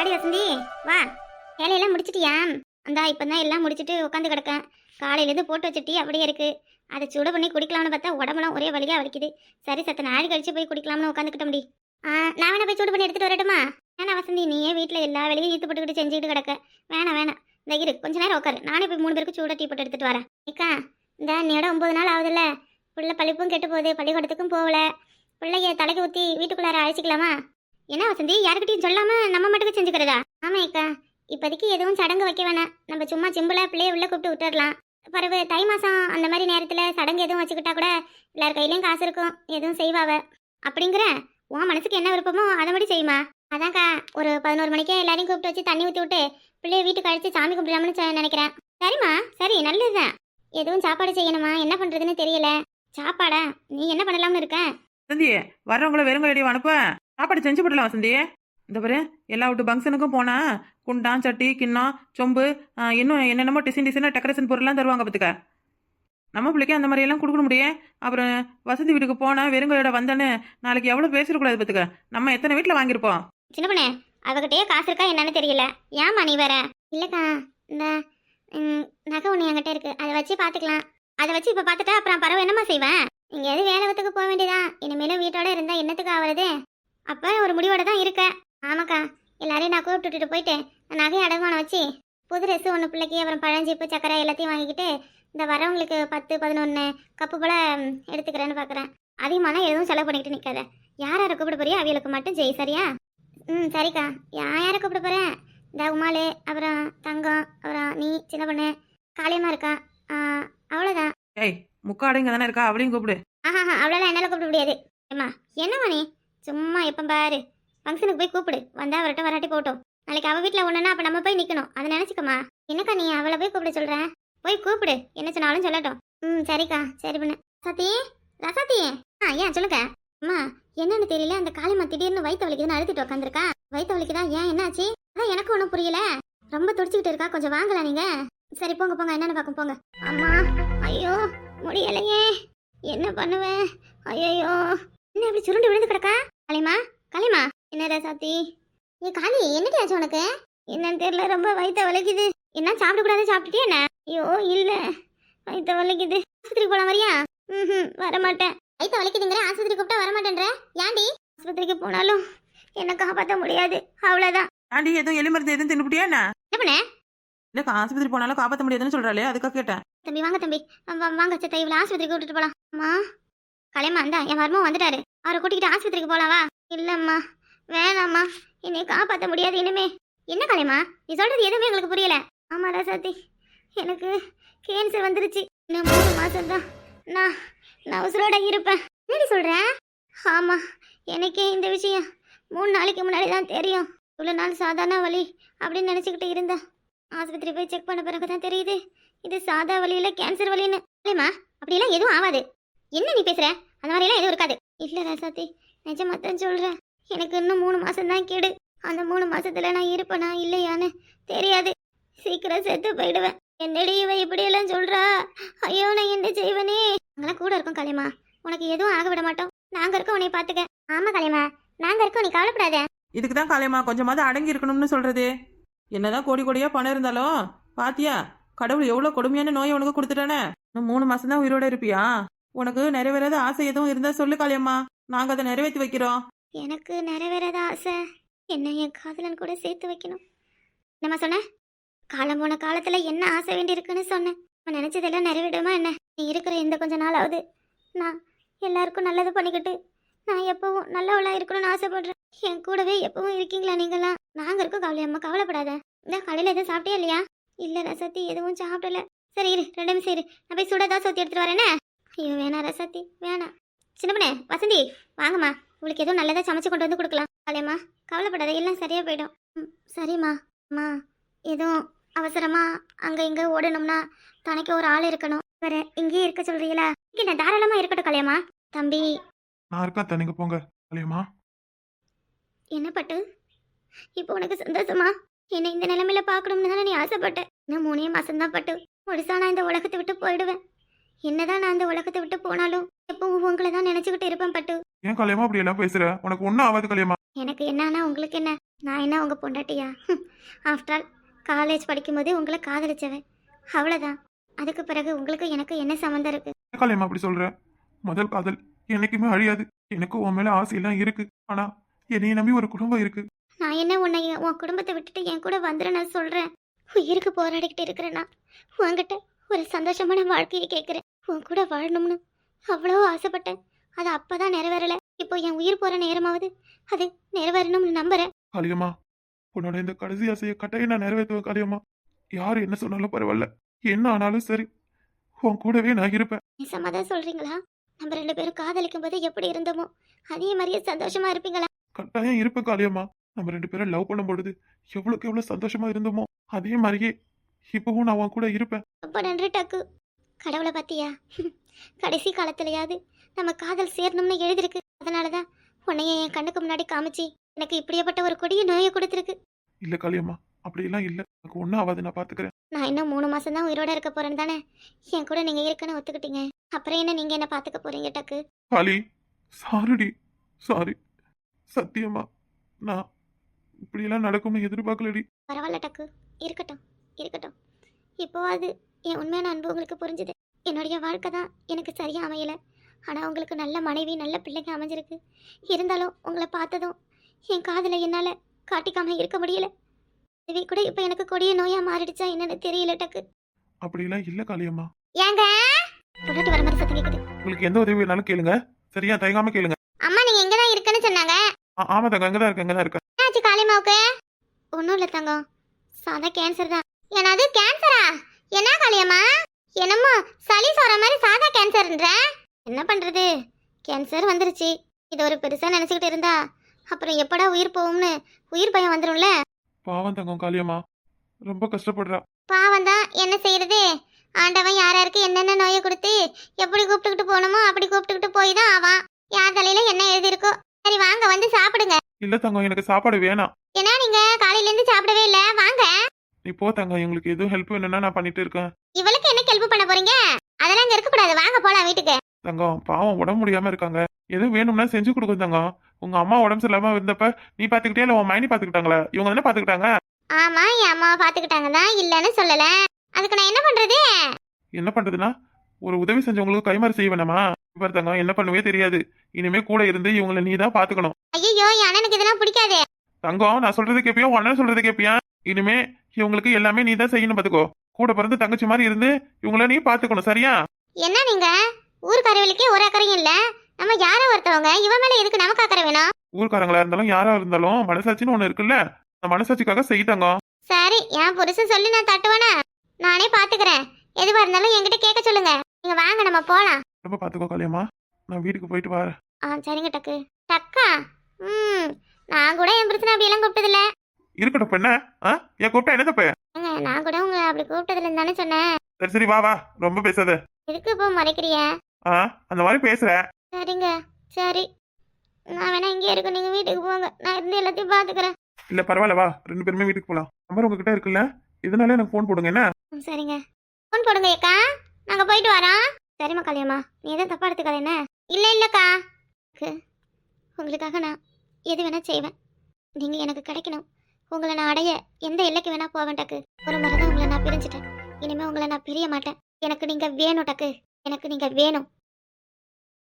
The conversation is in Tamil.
அடி வசந்தி வா. வேலையெல்லாம் முடிச்சிட்டியா அந்தா இப்போ தான் எல்லாம் முடிச்சுட்டு உட்காந்து கிடக்கேன். காலையிலேருந்து போட்டு வச்ச அப்படியே இருக்குது அதை சுட பண்ணி குடிக்கலாம்னு பார்த்தா உடம்புலாம் ஒரே வலியாக வலிக்குது. சரி சத்த நாள் கழிச்சு போய் குடிக்கலாம்னு உட்காந்துக்கிட்ட முடி. ஆ நான் வேணா போய் சூடு பண்ணி எடுத்துகிட்டு வரட்டுமா? வேணா வசந்தி நீயே வீட்டில் எல்லா வேலையும் ஈத்து போட்டுக்கிட்டு செஞ்சுக்கிட்டு கிடக்க. வேணாம் வேணாம் இந்த இரு. கொஞ்ச நேரம் உட்காரு நானே போய் மூணு பேருக்கு சூடாக டீ போட்டு எடுத்துகிட்டு வரேன். ஏக்கா இந்த நீட ஒம்பது நாள் ஆகுதுல்ல. புள்ள பழிப்பும் கெட்டு போகுது. பள்ளிக்கூடத்துக்கும் போகல. பிள்ளைய தலைக்கு ஊற்றி வீட்டுக்குள்ளார அழைச்சிக்கலாமா? என்ன வசந்தி யாருக்கிட்டையும் சொல்லாம நம்ம மட்டுக்கு செஞ்சுக்கிறதா? ஆமா அக்கா. இப்போதைக்கு எதுவும் சடங்கு வைக்க வேணாம். நம்ம சும்மா சிம்பிளா பிள்ளைய உள்ள கூப்பிட்டு விட்டுடலாம் பிறகு தை மாசம் அந்த மாதிரி நேரத்துல சடங்கு எதுவும் வச்சுக்கிட்டா கூட எல்லார் கையிலயும் காசு இருக்கும். எதுவும் செய்வாவ. அப்படிங்கிற உன் மனசுக்கு என்ன விருப்பமோ அதை மட்டும் செய்யுமா? அதான்க்கா. ஒரு பதினோரு மணிக்கே எல்லாரையும் கூப்பிட்டு வச்சு தண்ணி ஊற்றி விட்டு பிள்ளைய வீட்டுக்கு அழைச்சி சாமி கும்பிடலாம்னு நினைக்கிறேன். சரிம்மா. சரி நல்லதுதான். எதுவும் சாப்பாடு செய்யணுமா? என்ன பண்றதுன்னு தெரியல. சாப்பாடா? நீ என்ன பண்ணலாம்னு இருக்க? வசந்தி வர்றவங்கள வெறுங்கையடி அனுப்ப. சாப்பாடு செஞ்சு போடலாம் வசந்தி. இந்த பாரு எல்லா விட்டு ஃபங்க்ஷனுக்கும் போனால் குண்டான் சட்டி கிண்ணம் சொம்பு இன்னும் என்னென்னமோ டிசைன் டிசைனாக டெக்கரேஷன் பொருள்லாம் தருவாங்க பார்த்துக்க நம்ம பிள்ளைக்கே அந்த மாதிரியெல்லாம் கொடுக்க முடியும் அப்புறம் வசந்தி வீட்டுக்கு போனால் வெறுங்கையோட வந்தேன்னு நாளைக்கு எவ்வளோ பேசிடக்கூடாது பார்த்துக்க நம்ம எத்தனை வீட்டில் வாங்கியிருப்போம்? சின்ன பண்ணே அவகிட்டயே காசு இருக்கா என்னன்னு தெரியல. ஏன் நீ வேற? இல்லைக்கா இந்த நகை ஒன்று என்கிட்ட இருக்கு. அதை வச்சு பார்த்துக்கலாம் அதை வச்சு இப்போ பார்த்துட்டா அப்புறம் பறவை என்னம்மா செய்வேன்? இங்கே எது வேலைவத்துக்கு போக வேண்டியதான் இனிமேலும் வீட்டோட இருந்தால் என்னத்துக்கு ஆகுறது அப்போ ஒரு முடிவோட தான் இருக்க. ஆமாக்கா எல்லாரையும் நான் கூப்பிட்டு விட்டுட்டு போயிட்டு நான் நகை அடகுவான வச்சு புது ட்ரெஸ் ஒன்று பிள்ளைக்கு அப்புறம் பழஞ்சீப்பு சக்கரை எல்லாத்தையும் வாங்கிக்கிட்டு இந்த வரவங்களுக்கு பத்து பதினொன்று கப்பு போல் எடுத்துக்கிறேன்னு பார்க்குறேன் அதிகமான எதுவும் செலவு பண்ணிக்கிட்டு நிற்காத யார் யாரை கூப்பிட போறியோ அவிகளுக்கு மட்டும் செய் சரியா? ம் சரிக்கா. யார் யாரை கூப்பிட போகிறேன் இந்த உமாலு அப்புறம் தங்கம் அப்புறம் நீ சின்ன பொண்ணு காளியம்மா இருக்கா? அவ்வளோதான் ஏய் முக்காடு இங்கே தானே இருக்கா? அவளையும் கூப்பிடு. ஆஹா அவ்வளோலாம் என்னால் கூப்பிட முடியாது. ஏம்மா என்னம்மா நீ? சும்மா எப்போ பாரு. ஃபங்க்ஷனுக்கு போய் கூப்பிடு. வந்தா வரட்டும் வராட்டி போட்டோம் நாளைக்கு அவள் வீட்டில் ஒன்றுனா அப்போ நம்ம போய் நிற்கணும் அதை நினச்சிக்கம்மா. என்னக்கா நீ அவளை போய் கூப்பிட சொல்கிறேன் போய் கூப்பிடு. என்ன சொன்னாலும் சொல்லட்டும். ம் சரிக்கா. சரி பண்ணு. சத்தி ரசாத்தி? ஆ ஏன் சொல்லுங்க? அம்மா என்னன்னு தெரியல. அந்த காளியம்மா திடீர்னு வயிற்று வலிக்குதுன்னு அழுத்திட்டு உட்காந்துருக்கா வயிற்று வலிக்குதா? ஏன்? என்னாச்சு? அதான் எனக்கு ஒன்றும் புரியல. ரொம்ப துடிச்சுக்கிட்டு இருக்கா. கொஞ்சம் வாங்கலாம் நீங்க? சரி போங்க போங்க. என்னன்னு பார்க்க போங்க. அம்மா ஐயோ முடியலையே. என்ன பண்ணுவேன் ஐயோ என்ன இப்படி சுருண்டு விழுந்து கிடக்கா? காளிமா காளிமா என்ன ரசாத்தி ஏ காளி என்னடி ஆச்சு உனக்கு? என்னன்னு தெரியல ரொம்ப வயித்த வலிக்குது. என்ன சாப்பிடக்கூடாது சாப்பிட்டுட்டே என்ன? ஐயோ இல்ல. வயித்த வலிக்குது. ஆஸ்பத்திரிக்கு போலாம் வரியா? ம் வர மாட்டேன் வயித்த வலிக்குதுங்கிற ஆஸ்பத்திரி கூப்பிட்டா வர மாட்டேன்ற ஏன்டி? ஆஸ்பத்திரிக்கு போனாலும் என்ன காப்பாற்ற முடியாது. அவ்வளோதான் ஆண்டி எதுவும் எலி மருந்து எதுவும் தின்னுபிட்டியா என்ன? என்ன பண்ண? இல்லை ஆஸ்பத்திரி போனாலும் காப்பாற்ற முடியாதுன்னு சொல்கிறாளே அதுக்காக கேட்டேன். தம்பி வாங்க தம்பி. வா- வாங்க சித்த இவ்வளோ ஆஸ்பத்திரிக்கு கூட்டிட்டு போலாம். அம்மா. கலையம்மா இந்தா என் மருமம் வந்துட்டாரு. அவரை கூட்டிக்கிட்டு ஆஸ்பத்திரிக்கு போகலாவா இல்லைம்மா வேணாம்மா. என்னை காப்பாற்ற முடியாது இனிமே. என்ன கலையம்மா நீ சொல்கிறது எதுவுமே எங்களுக்கு புரியல. ஆமாடா சத்தி எனக்கு கேன்சர் வந்துருச்சு. இன்னும் மூணு மாதம் தான் நான் நான் உசுரோட இருப்பேன். என்னடி சொல்கிறேன் ஆமாம் எனக்கே இந்த விஷயம் மூணு நாளைக்கு முன்னாடி தான் தெரியும். இவ்வளோ நாள் சாதாரண வலி அப்படின்னு நினச்சிக்கிட்டு இருந்தேன். ஆஸ்பத்திரி போய் செக் பண்ண பிறகு தான் தெரியுது. இது சாதா வலியில் கேன்சர் வலின்னு. இல்லைம்மா அப்படியெல்லாம் எதுவும் ஆகாது என்ன நீ பேசுகிற அந்த மாதிரிலாம் எதுவும் இருக்காது. இல்ல ராசாத்தி நிஜமா தான் சொல்றேன் எனக்கு இன்னும் மூணு மாசம் தான் கேடு. அந்த மூணு மாசத்துல நான் இருப்பேனா இல்லையான்னு தெரியாது. சீக்கிரம் செத்து போயிடுவேன். என்னடி இவ இப்படியெல்லாம் சொல்றா? ஐயோ நான் என்ன செய்வனே? நாங்களாம் கூட இருக்கோம் கலைமா. உனக்கு எதுவும் ஆக விட மாட்டோம். நாங்க இருக்கோம் உன்னை பாத்துக்க ஆமா கலைமா. நாங்க இருக்கோம் நீ கவலைப்படாத. இதுக்கு தான் காலையம்மா கொஞ்சமாவது அடங்கி இருக்கணும்னு சொல்றது. என்னதான் கோடி கோடியா பணம் இருந்தாலும் பாத்தியா? கடவுள் எவ்வளவு கொடுமையான நோயை உனக்கு கொடுத்துட்டானே? இன்னும் மூணு மாசம் தான் உயிரோட இருப்பியா? உனக்கு நிறைவேறாத ஆசை எதுவும் இருந்தா சொல்லு காளியம்மா. நாங்க அதை நிறைவேற்றி வைக்கிறோம். எனக்கு நிறைவேறாத ஆசை. என்ன என் காதலன் கூட சேர்த்து வைக்கணும். என்னம்மா சொன்ன? காலம் போன காலத்துல என்ன ஆசை வேண்டி இருக்குன்னு சொன்னேன் நான் நினைச்சதெல்லாம் நிறைவேடுமா என்ன? நீ இருக்கிற இந்த கொஞ்ச நாளாவது நான் எல்லாருக்கும் நல்லது பண்ணிக்கிட்டு நான் எப்பவும் நல்லவளா இருக்கணும்னு ஆசைப்படுறேன். என் கூடவே எப்பவும் இருக்கீங்களா நீங்களாம் நாங்க இருக்கோம் கவலை அம்மா கவலைப்படாத. இந்த கடையில் எதுவும் சாப்பிட்டியா இல்லையா? இல்லை ரசத்தி எதுவும் சாப்பிடல. சரி இரு ரெண்டு நிமிஷம் இரு. நான் போய் சுடதா சொத்தி எடுத்துட்டு வரேனே ஐயோ வேணாம் ரசத்தி வேணாம். சின்ன பொண்ணே வசந்தி வாங்கம்மா. உங்களுக்கு எதுவும் நல்லதா சமைச்சு கொண்டு வந்து கொடுக்கலாம். காளியம்மா கவலைப்படாத எல்லாம் சரியா போயிடும். ம் சரிம்மா. அம்மா எதுவும் அவசரமா அங்க இங்க ஓடணும்னா தனக்கு ஒரு ஆள் இருக்கணும். வேற இங்கேயே இருக்க சொல்றீங்களா? இங்க நான் தாராளமா இருக்கட்டும் கல்யாமா தம்பி. நான் இருக்கா தனிங்க போங்க. கல்யாமா என்ன பட்டு? இப்போ உனக்கு சந்தோஷமா? என்னை இந்த நிலைமையில பார்க்கணும்னு தானே நீ ஆசைப்பட்ட? இன்னும் மூணே மாசம் தான் பட்டு. முழுசா நான் இந்த உலகத்தை விட்டு போயிடுவேன். என்னதான் நான் இந்த உலகத்தை விட்டு போனாலும் எப்பவும் உங்களை தான் நினைச்சுக்கிட்டு இருப்பேன் பட்டு. ஏன் கல்யாமா அப்படி எல்லாம் பேசுற? உனக்கு ஒன்னும் ஆகாது கல்யாமா எனக்கு என்னன்னா உங்களுக்கு என்ன? நான் என்ன உங்கள் பொண்டாட்டியா? ஆஃப்டர் ஆல் காலேஜ் படிக்கும்போதே உங்களை காதலிச்சவன். அவ்வளோதான் அதுக்கு பிறகு உங்களுக்கு எனக்கு என்ன சம்மந்தம் இருக்கு? காளியம்மா அப்படி சொல்ற? முதல் காதல் என்னைக்குமே அழியாது. எனக்கு உன் மேல ஆசையெல்லாம் இருக்கு. ஆனா என்னைய நம்பி ஒரு குடும்பம் இருக்கு. நான் என்ன உன்னை உன் குடும்பத்தை விட்டுட்டு என் கூட வந்துட நான் சொல்கிறேன் உயிருக்கு போராடிக்கிட்டு இருக்கிறேன்? நான் உன்கிட்ட ஒரு சந்தோஷமான வாழ்க்கையை கேட்குறேன். உன் கூட வாழணும்னு அவ்வளோ ஆசைப்பட்டேன். அது அப்போ தான் நிறைவேறலை. இப்போ என் உயிர் போகிற நேரமாவது அது நிறைவேறணும்னு நம்புகிறேன் காளியம்மா உன்னோட இந்த கடைசி ஆசையை கட்டாயம் நான் நிறைவேற்றுவேன் காளியம்மா. யார் என்ன சொன்னாலும் பரவாயில்ல. என்ன ஆனாலும் சரி உன் கூடவே நான் இருப்பேன். நிசமாக தான் சொல்கிறீங்களா நம்ம ரெண்டு பேரும் காதலிக்கும் போது எப்படி இருந்தோமோ அதே மாதிரியே சந்தோஷமா இருப்பீங்களா? கட்டாயம் இருப்பேன் காளியம்மா. நம்ம ரெண்டு பேரும் லவ் பண்ணும் பொழுது எவ்வளவுக்கு எவ்வளவு சந்தோஷமா இருந்தோமோ அதே மாதிரியே இப்பவும் நான் உன் கூட இருப்பேன். ரொம்ப நன்றி டக்கு. கடவுளை பார்த்தியா கடைசி காலத்துலயாவது நம்ம காதல் சேரணும்னு எழுதிருக்கு அதனால தான் உன்னைய என் கண்ணுக்கு முன்னாடி காமிச்சு எனக்கு இப்படியாப்பட்ட ஒரு கொடிய நோயை கொடுத்துருக்கு. இல்ல காளியம்மா அப்படியெல்லாம் இல்ல. எனக்கு ஒன்றும் ஆகாது நான் பாத்துக்கிறேன். நான் இன்னும் மூணு மாசம் தான் உயிரோட இருக்க போறேன்னு தானே? என் கூட நீங்க இருக்குன்னு ஒத்துக்கிட்டீங்க. அப்புறம் என்ன நீங்க என்ன பாத்துக்க போறீங்க டக்கு? காளி சாரிடி சாரி. சத்தியமா நான் இப்படியெல்லாம் நடக்கும்னு எதிர்பார்க்கலடி. பரவாயில்ல டக்கு. இருக்கட்டும். இருக்கட்டும். இப்போ அது என் உண்மையான அன்பு உங்களுக்கு புரிஞ்சுது. என்னுடைய வாழ்க்கை தான் எனக்கு சரியா அமையல. ஆனால் உங்களுக்கு நல்ல மனைவி நல்ல பிள்ளைங்க அமைஞ்சிருக்கு. இருந்தாலும் உங்களை பார்த்ததும் என் காதலை என்னால் காட்டிக்காம இருக்க முடியல. இதுவே கூட இப்போ எனக்கு கொடிய நோயா மாறிடுச்சா என்னன்னு தெரியல டக்கு. அப்படியெல்லாம் இல்ல காளியம்மா. ஏங்க? பொண்டாட்டி வர மாதிரி சத்தம் கேக்குது. உங்களுக்கு எந்த உதவி வேணாலும் கேளுங்க. சரியா தயங்காம கேளுங்க. அம்மா நீங்க எங்க தான் இருக்கேன்னு சொன்னாங்க? ஆமா தங்க அங்கதான் இருக்கேன் அங்கதான் இருக்கேன். என்னாச்சு காளியம்மாவுக்கு? ஒன்றும் இல்லை தங்கம். சாதா கேன்சர் தான். என்னது கேன்சரா என்ன காளியம்மா? என்னமோ சளி சொல்ற மாதிரி சாதா கேன்சர்ன்ற என்ன பண்றது? கேன்சர் வந்துருச்சு. இது ஒரு பெருசா நினைச்சுக்கிட்டு இருந்தா அப்புறம் எப்படா உயிர் போகும்னு உயிர் பயம் வந்துரும்ல? பாவம் தங்கம் காளியம்மா. ரொம்ப கஷ்டப்படுறா. பாவம் தான். என்ன செய்யறது? ஆண்டவன் யார் யாருக்கு என்னென்ன நோயை கொடுத்து எப்படி கூப்பிட்டுக்கிட்டு போகணுமோ அப்படி கூப்பிட்டுக்கிட்டு போய் தான் ஆவான். யார் தலையில என்ன எழுதியிருக்கோ? சரி வாங்க வந்து சாப்பிடுங்க. இல்ல தங்கம் எனக்கு சாப்பாடு வேணாம். ஏன்னா நீங்க காலையில இருந்து சாப்பிடவே இல்ல? வாங்க. நீ போ தங்கம் எங்களுக்கு எதுவும் ஹெல்ப் வேணும்னா நான் பண்ணிட்டு இருக்கேன். இவளுக்கு என்ன கெல்ப் பண்ண போறீங்க? அதெல்லாம் இங்க இருக்க கூடாது வாங்க போலாம் வீட்டுக்கு. தங்கம் பாவம் உடம்பு முடியாம இருக்காங்க. எதுவும் வேணும்னா செஞ்சு கொடுக்கும் தங்கம். உங்க அம்மா உடம்பு சரியில்லாம இருந்தப்ப நீ பாத்துக்கிட்டே இல்ல உன் மைனி பாத்துக்கிட்டாங்களா? இவங்க தானே பாத்துக்கிட்டாங்க? ஆமா என் அம்மாவை பாத்துக்கிட்டாங்க தான் இல்லன்னு சொல்லல. அதுக்கு நான் என்ன பண்றது? என்ன பண்றதுன்னா ஒரு உதவி செஞ்சவங்களுக்கு கைமாறு செய்ய வேணாமா இப்ப தங்கம் என்ன பண்ணுவே தெரியாது. இனிமே கூட இருந்து இவங்கள நீ தான் பாத்துக்கணும். ஐயோ என் அண்ணனுக்கு இதெல்லாம் பிடிக்காது. தங்கம் நான் சொல்றது கேப்பியா? உன் அண்ணன் சொல்றது கேப்பியா? இனிமே இவங்களுக்கு எல்லாமே நீ தான் செய்யணும் பாத்துக்கோ. கூட பிறந்து தங்கச்சி மாதிரி இருந்து இவங்கள நீ பாத்துக்கணும் சரியா? என்ன நீங்க? ஊருக்காரவளுக்கே ஒரு அக்கறையும் இல்ல. நம்ம யாரோ ஒருத்தவங்க இவன் மேல எதுக்கு நமக்கு அக்கறை வேணும்? ஊர்க்காரங்களா இருந்தாலும் யாரா இருந்தாலும் மனசாட்சின்னு ஒண்ணு இருக்குல்ல. அந்த மனசாட்சிக்காக செய் தங்கம் சரி என் புருஷன் சொல்லி நான் தட்டுவேனா? நானே பாத்துக்கிறேன். எதுவா இருந்தாலும் என்கிட்ட கேட்க சொல்லுங்க. நீங்க வாங்க நம்ம போலாம். ரொம்ப பாத்துக்கோ கல்யாமா. நான் வீட்டுக்கு போயிட்டு வரேன். ஆ சரிங்க டக்கு. டக்கா? ம் நான் கூட என் புருஷனை அப்படி எல்லாம் கூப்பிட்டதில்ல. இருக்கட்டும் என்ன ஆ? என் கூப்பிட்டா என்ன தப்பு நான் கூட உங்களை அப்படி கூப்பிட்டதில்லைன்னு தானே சொன்னேன். சரி சரி வா வா. ரொம்ப பேசாத. எதுக்கு இப்போ மறைக்கிறிய? ஆ அந்த மாதிரி பேசுற. சரிங்க சரி. நான் வேணா இங்கே இருக்கேன். நீங்க வீட்டுக்கு போங்க. நான் இருந்து எல்லாத்தையும் பாத்துக்கிறேன் இல்ல பரவாயில்ல வா. ரெண்டு பேருமே வீட்டுக்கு போலாம். நம்பர் உங்ககிட்ட இருக்குல்ல? இதனால எனக்கு ஃபோன் போடுங்க என்ன? சரிங்க. ஃபோன் போடுங்க ஏக்கா. நாங்க போயிட்டு வரோம். சரிம்மா கல்யாணமா நீ எதுவும் தப்பா எடுத்துக்காத என்ன? இல்ல இல்லக்கா. உங்களுக்காக நான் எது வேணா செய்வேன். நீங்க எனக்கு கிடைக்கணும். உங்களை நான் அடைய எந்த எல்லைக்கு வேணா போவேன் டக்கு. ஒரு முறை தான் உங்களை நான் பிரிஞ்சுட்டேன். இனிமே உங்களை நான் பிரிய மாட்டேன். எனக்கு நீங்க வேணும் டக்கு. எனக்கு நீங்க வேணும்.